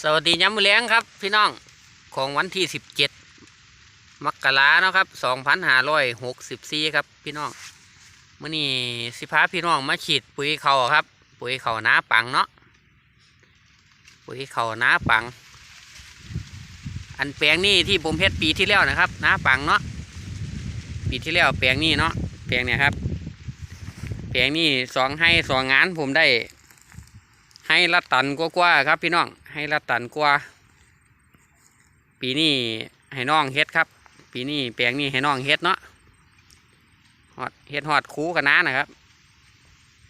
สวัสดีย้ำมือแล้งครับ พี่น้องของวันที่สิบเจ็ดมกราเนาะครับสองพันห้าร้อยหกสิบสี่ครับพี่น้องเมื่อนี้สิพาพี่น้องมาฉีดปุ๋ยเขาครับ ปุ๋ยเขาน้าปังเนาะปุ๋ยเขาน้าปัง อันแปลงนี้ที่ผมเฮ็ดปีที่แล้วนะครับน้าปังเนาะปีที่แล้วแปลงนี้เนาะแปลงเนี่ยครับแปลงนี้สองให้สองงานผมได้ ให้ละตันกว่าๆครับพี่น้อง ให้ละตันกว่า ปีนี้ให้น้องเฮ็ดครับ ปีนี้แปลงนี้ให้น้องเฮ็ดเนาะฮอดเฮ็ดฮอดคูกันน้านะครับ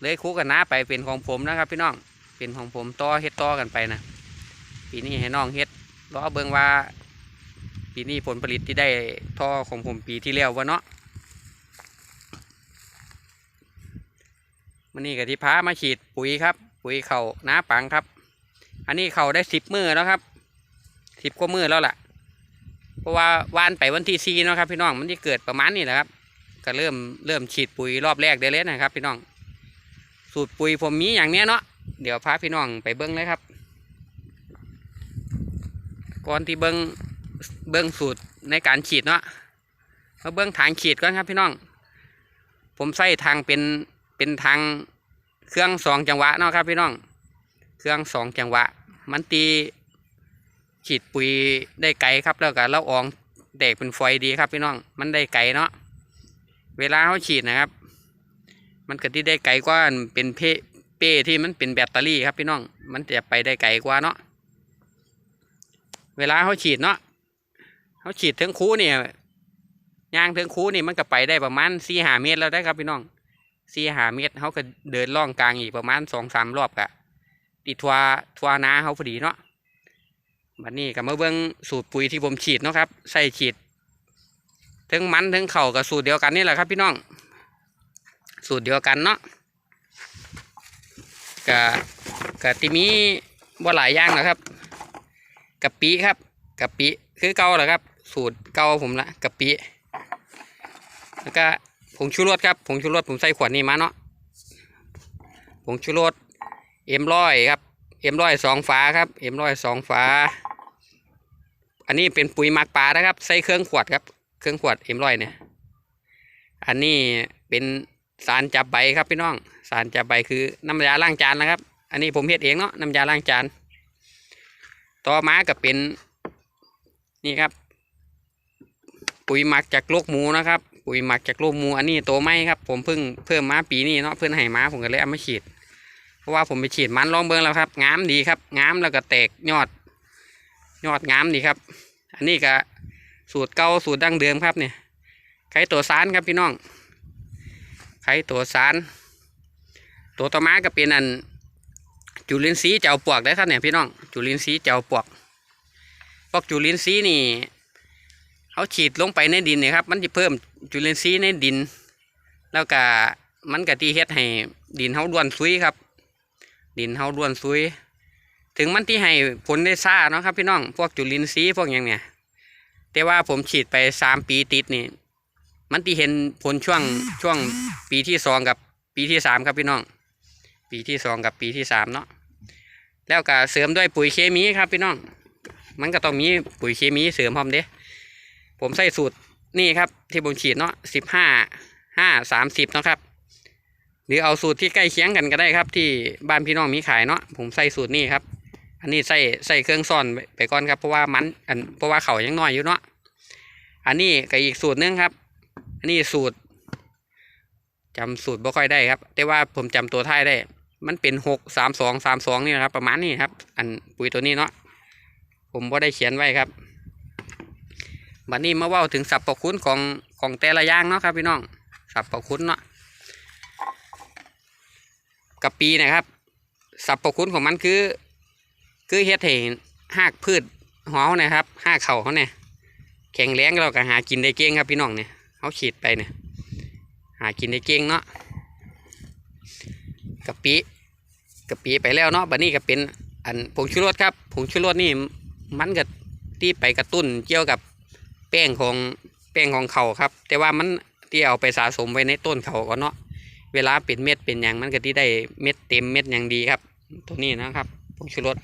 เลยคูกันน้าไปเป็นของผมนะครับ พี่น้องเป็นของผมต่อเฮ็ดต่อกันไปนะปีนี้ให้น้องเฮ็ดรอเบิ่งว่า ปีนี้ผลผลิตที่ได้ท่อของผมปีที่แล้ววะเนาะมันนี่กับที่พามาฉีดปุ๋ยครับ ปุ๋ยเขาน้าปังครับ อันนี้เขาได้สิบมือแล้วครับสิบกว่ามือแล้วล่ะ เพราะว่าวานไปวันที่สี่นะครับ พี่น้องมันที่เกิดประมาณนี้แหละครับ ก็เริ่มเริ่มฉีดปุ๋ยรอบแรกได้เลยนะครับ พี่น้อง สูตรปุ๋ยผมมีอย่างเนี้ยเนาะเดี๋ยวพาพี่น้องไปเบิ้งเลยครับ ก่อนที่เบิ้งเบิ้งสูตรในการฉีดเนาะมาเบิ้งทางฉีดก่อนครับพี่น้อง ผมใส่ทางเป็นเป็นทางเครื่องสองจังหวะเนาะครับพี่น้อง เครื่องสองจังหวะ มันตีฉีดปุ๋ยได้ไกลครับแล้วก็เราอองแตกเป็นไฟดีครับพี่น้อง มันได้ไกลเนาะเวลาเขาฉีดนะครับ มันก็ที่ได้ไกลกว่าเป็นเพเป้ที่มันเป็นแบตเตอรี่ครับพี่น้อง มันจะไปได้ไกลกว่าเนาะเวลาเขาฉีดเนาะเขาฉีดถึงคูเนี่ยยางถึงคูนี่มันก็ไปได้ประมาณสี่หาเมตรแล้วได้ครับพี่น้องสี่หาเมตรเขาก็เดินล่องกลางอีกประมาณสองสามรอบกะ ดทัวทัวนาเขาพอดีเนาะบัดนี้ก็มาเบิ้งสูตรปุ๋ยที่ผมฉีดเนาะครับใส่ฉีดทั้งมันทั้งเข่ากับสูตรเดียวกันนี่แหละครับ พี่น้อง สูตรเดียวกันเนาะกะกะติมีบ่หลายอย่างนะครับกะปิครับกะปิคือเกาแหละครับ สูตรเกาผมละกะปิแล้วก็ผงชูรสครับผงชูรสผมใส่ขวดนี้มาเนาะผงชูรส เอ็มร้อยครับเอ็มร้อยสองฝาครับเอ็มร้อยสองฝา อันนี้เป็นปุ๋ยหมักปลานะครับ ใส่เครื่องขวดครับเครื่องขวดเอ็มร้อยเนี่ย อันนี้เป็นสารจับใบครับพี่น้อง สารจับใบคือน้ำยาล้างจานนะครับ อันนี้ผมเฮ็ดเองเนาะน้ำยาล้างจาน ต่อมาก็เป็นนี่ครับ ปุ๋ยหมักจากโลกหมูนะครับปุ๋ยหมักจากโลกหมูอันนี้โตัวไม่ครับ ผมเพิ่งเพิ่มมาปีนี้เนาะเพื่อนให้มาผมก็เลยเอามาฉีด เพราะว่าผมไปฉีดมันลองเบิ้งแล้วครับงามดีครับงามแล้วก็แตกยอด ยอดงามดีครับ อันนี้ก็สูตรเก่าสูตรดั้งเดิมครับเนี่ยไข่ตัวสารครับพี่น้องไข่ตัวสาร ตัวต่อมาก็เป็นอัน จุลินทรีย์เจ้าปวกได้ครับเนี่ยพี่น้องจุลินทรีย์เจ้าปวกพวกจุลินทรีย์นี่เขาฉีดลงไปในดินเนี่ยครับ มันจะเพิ่มจุลินทรีย์ในดิน แล้วก็มันก็ที่เฮ็ดให้ดินเขาด้วนซุยครับ ดินเขาด้วนซุย ถึงมันที่ให้ผลได้ซ่าเนาะครับพี่น้อง พวกจุลินทรีย์พวกอย่างเนี้ยแต่ว่าผมฉีดไปสามปีติดนี่ มันที่เห็นผลช่วงช่วงปีที่สองกับปีที่สามครับพี่น้อง ปีที่สองกับปีที่สามเนาะ แล้วก็เสริมด้วยปุ๋ยเคมีครับพี่น้อง มันก็ต้องมีปุ๋ยเคมีเสริมพร้อมเด้ ผมใส่สูตรนี่ครับที่ผมฉีดเนาะสิบห้าห้าสามสิบเนาะครับ รือเอาสูตรที่ใกล้เคียงกันก็ได้ครับ ที่บ้านพี่น้องมีขายเนาะผมใส่สูตรนี่ครับ อันนี้ใส่ใส่เครื่องซ่อนไปก่อนครับเพราะว่ามันอันเพราะว่าเขายังน้อยอยู่เนาะอันนี้ก็อีกสูตรหนึงครับ อันนี้สูตรจำสูตรบ่ค่อยได้ครับ แต่ว่าผมจำตัวท้ายได้ มันเป็นหกสามสองสามสองนี่นะครับ ประมาณนี้ครับ อันปุ๋ยตัวนี้เนาะผมบ่ได้เขียนไว้ครับบัดนี้มาว่าถึงสรรพคุณของของแต่ละอย่างเนาะครับพี่น้องสรรพคุณเนาะ กะปีนะครับสรรพคุณของมันคือ คือเฮ็ดให้หากพืชหัวนี่ยครับหากเข่าเขาเนี่ยแข็งแรงเราก็หากินได้เก่งครับพี่น้องเนี่ยเขาฉีดไปเนี่ยหากินได้เก่งเนาะกะปิกะปิไปแล้วเนาะบัดนี้ก็เป็นอันผงชูรสครับผงชูรสนี่มันก็ที่ไปกระตุ้นเกี่ยวกับแป้งของแป้งของเขาครับ แต่ว่ามันที่เอาไปสะสมไว้ในต้นเขาก็เนาะ เวลาเป็นเม็ดเป็นอย่างมันก็ที่ได้เม็ดเต็มเม็ดอย่างดีครับ ตัวนี้นะครับผงชูรส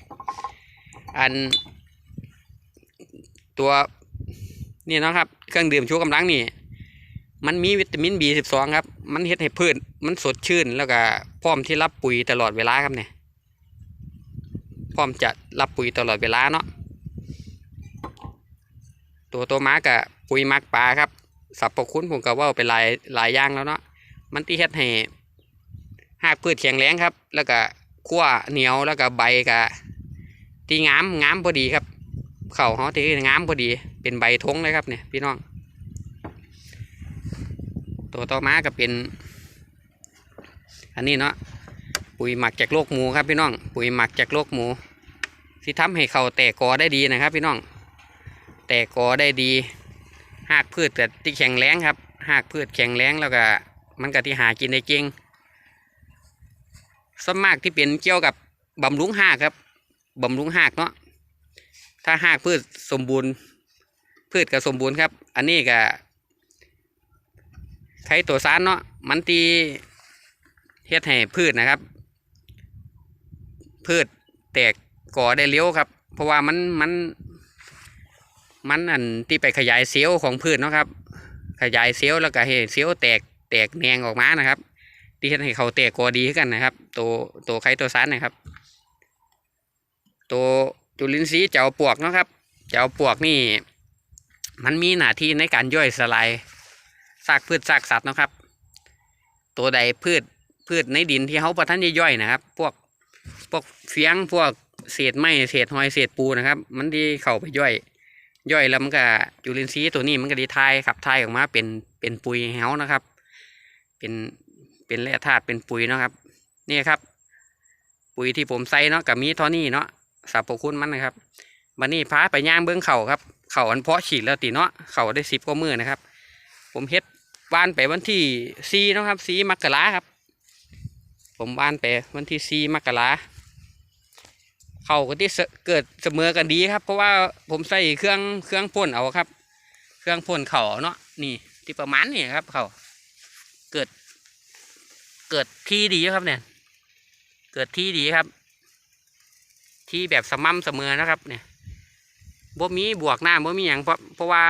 อัน ตัวนี่เนาะครับ เครื่องดื่มชูกำลังนี่มันมีวิตามิน B12 ครับ มันเฮ็ดให้พืชมันสดชื่น แล้วก็พร้อมที่รับปุ๋ยตลอดเวลาครับเนี่ยพร้อมจะรับปุ๋ยตลอดเวลาเนาะตัวตัวม้ากับปุ๋ยมักปลาครับสรรพคุณผมก็ว่าไปหลายหลายอย่างแล้วเนาะ มันที่เฮ็ดให้หากพืชแข็งแรงครับ แล้วก็ขั้วเหนียวแล้วก็ใบก็ที่งามงามพอดีครับ เข่าเขาที่งามพอดี เป็นใบทงเลยครับเนี่ยพี่น้อง ตัวต่อมาก็เป็นอันนี้เนาะปุ๋ยหมักจากโลกหมูครับพี่น้อง ปุ๋ยหมักจากโลกหมูที่ทำให้เขาแตกกอได้ดีนะครับ พี่น้อง แตกกอได้ดี หากพืชแต่ที่แข็งแรงครับ หากพืชแข็งแรงแล้วก็ มันก็ที่หากินได้เก่งส่วนมากที่เป็นเกี่ยวกับบำรุงหากครับบำรุงหากเนาะถ้าหากพืชสมบูรณ์ พืชก็สมบูรณ์ครับ อันนี้ก็ไข่ตัวสารเนาะมันตีเฮ็ดให้พืชนะครับ พืชแตกก่อได้เร็วครับ เพราะว่ามันมันมันอันที่ไปขยายเซลล์ของพืชเนาะครับ ขยายเซลล์แล้วก็ให้เซลล์แตก แตกแนงออกมานะครับที่เฮ็ดให้เขาแตกกอดีกันนะครับ ตัวตัวไข่ตัวสารนะครับ ตัวจุลินทรีย์เจ้าปวกนะครับ เจ้าปวกนี่ มันมีหน้าที่ในการย่อยสลายซากพืชซากสัตว์นะครับ ตัวใดพืชพืชในดินที่เขาประทันย่อยนะครับ พวกพวกเฟียงพวกเศษไม้เศษหอยเศษปูนะครับ มันที่เข้าไปย่อย ย่อยแล้วมันก็จุลินทรีย์ตัวนี้มันก็ดีทายขับทายออกมาเป็นเป็นปุ๋ยให้เฮานะครับ เป็นเป็นแร่ธาตุเป็นปุ๋ยเนาะครับ นี่ครับ ปุ๋ยที่ผมใส่เนาะกับมีท่านี้เนาะสรรพคุณมันนะครับวันนี้พาไปย่างเบื้องเข่าครับเข่าอันเพาะฉีดแล้วตีเนาะเข่าได้สิบกว่ามือนะครับ ผมเฮ็ดบ้านไปวันที่สี่นาะครับสี่มกราครับ ผมบ้านไปวันที่สี่มกราเข่าก็ที่เกิดเสมอกันดีครับ เพราะว่าผมใส่เครื่องเครื่องพ่นเอาครับ เครื่องพ่นเข่าเนาะนี่ที่ประมาณนี้ครับเข่า เกิด เกิดที่ดีครับเนี่ย เกิดที่ดีครับ ที่แบบสม่ำเสมอนะครับ เนี่ยบ่มีบวกหน้าบ่มีอย่างเพราะเพราะว่า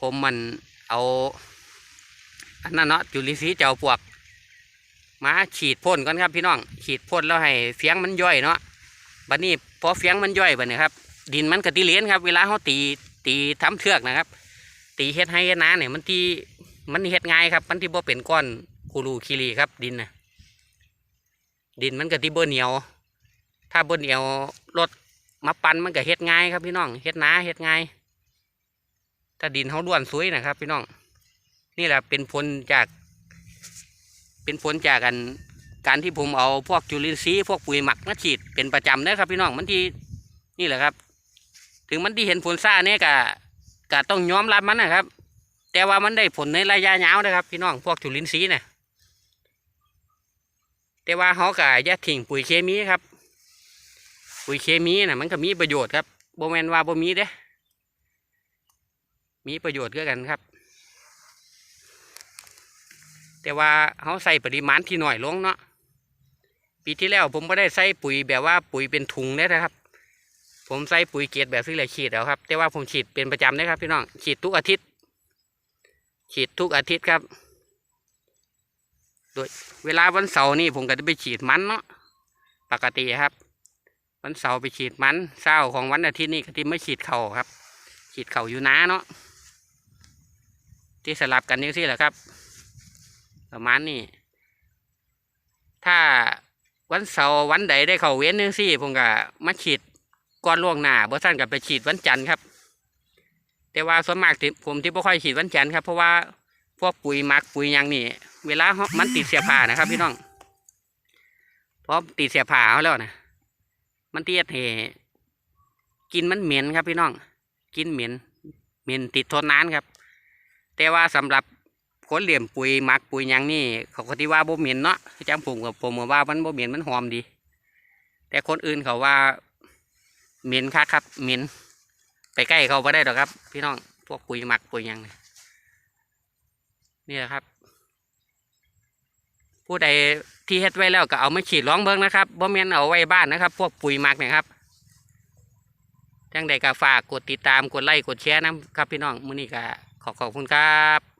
ผมมันเอาอันนั้นเนาะจุลินทรีย์เจ้าปวกมาฉีดพ่นก่อนครับพี่น้อง ฉีดพ่นแล้วให้เฟียงมันย่อยเนาะบัดนี้พอเฟียงมันย่อยบัดนี้ครับ ดินมันกระติเลนครับ เวลาเขาตีตีทำเทือกนะครับ ตีเฮ็ดให้เฮ็ดนาเนี่ยมันที่ มันเฮ็ดง่ายครับมันที่บ่เป็นก้อนคูรูคีรีครับ ดินนะดินมันก็ที่บ่เหนียว ถ้าบ่เหนียวรถมาปันมันก็เฮ็ดง่ายครับพี่น้องเฮ็ดนาเฮ็ดง่ายถ้าดินเขาด้วนสวยนะครับ พี่น้อง นี่แหละเป็นผลจาก เป็นผลจากกันการที่ผมเอาพวกจุลินทรีย์พวกปุ๋ยหมักมาฉีดเป็นประจำนะครับ พี่น้องมันที่นี่แหละครับ ถึงมันที่เห็นผลซ่าเนี่ยกะกะต้องยอมรับมันนะครับ แต่ว่ามันได้ผลในระยะยาวนะครับ พี่น้องพวกจุลินทรีย์นี่ยแต่ว่าเขากะอย่าทิ้งปุ๋ยเคมีครับ ปุ๋ยเคมีนะมันก็มีประโยชน์ครับโบแมนว่าโบมีเด้ มีประโยชน์ด้วยกันครับ แต่ว่าเขาใส่ปริมาณที่หน่อยลงเนาะปีที่แล้วผมไม่ได้ใส่ปุ๋ยแบบว่าปุ๋ยเป็นถุงเลยนะครับ ผมใส่ปุ๋ยเกล็ดแบบที่เลยฉีดแล้วครับ แต่ว่าผมฉีดเป็นประจำนะครับพี่น้องฉีดทุกอาทิตย์ ฉีดทุกอาทิตย์ครับ โดยเวลาวันเสาร์นี่ผมก็จะไปฉีดมันเนาะปกติครับ วันเสาร์ไปฉีดมันเช้าของวันอาทิตย์นี่ก็ที่ไม่ฉีดเข่าครับ ฉีดเข่าอยู่น้าเนาะที่สลับกันนี่สิแหละครับ ประมาณนี้ถ้าวันเสาร์วันใดได้เข้าเว้นนึงสิผมก็มาฉีดก่อนล่วงหน้าบ่สั้นกับไปฉีดวันจันทร์ครับ แต่ว่าส่วนมากที่ผมที่บ่ค่อยฉีดวันจันทร์ครับเพราะว่าพวกปุ๋ยมักปุ๋ยยังนี่ เวลามันติดเสียผ้านะครับ พี่น้องเพราะติดเสียผ้าเขาแล้วนะมันเตียดเหกินมันเหม็นครับพี่น้อง กินเหม็น เหม็นติดทนนานครับ แต่ว่าสำหรับคนเหลี่ยมปุ๋ยมักปุ๋ยยังนี่เขาก็ที่ว่าบ่เหม็นเนาะจำผมกับผมว่ามันบ่เหม็นมันหอมดี แต่คนอื่นเขาว่าเหม็นคักครับเหม็น ไปใกล้เขาไม่ได้หรอกครับ พี่น้องพวกปุ๋ยหมักปุ๋ยยังนี่นี่แหละครับ ผู้ใดที่เฮ็ดไว้แล้วก็เอามาฉีดร้องเบิ้งนะครับบ่แม่นเอาไว้บ้านนะครับ พวกปุ๋ยหมักเนี่ยครับทั้งใดก็ฝากกดติดตามกดไลค์กดแชร์นะครับพี่น้องมื้อนี้ก็ขอขอบคุณครับ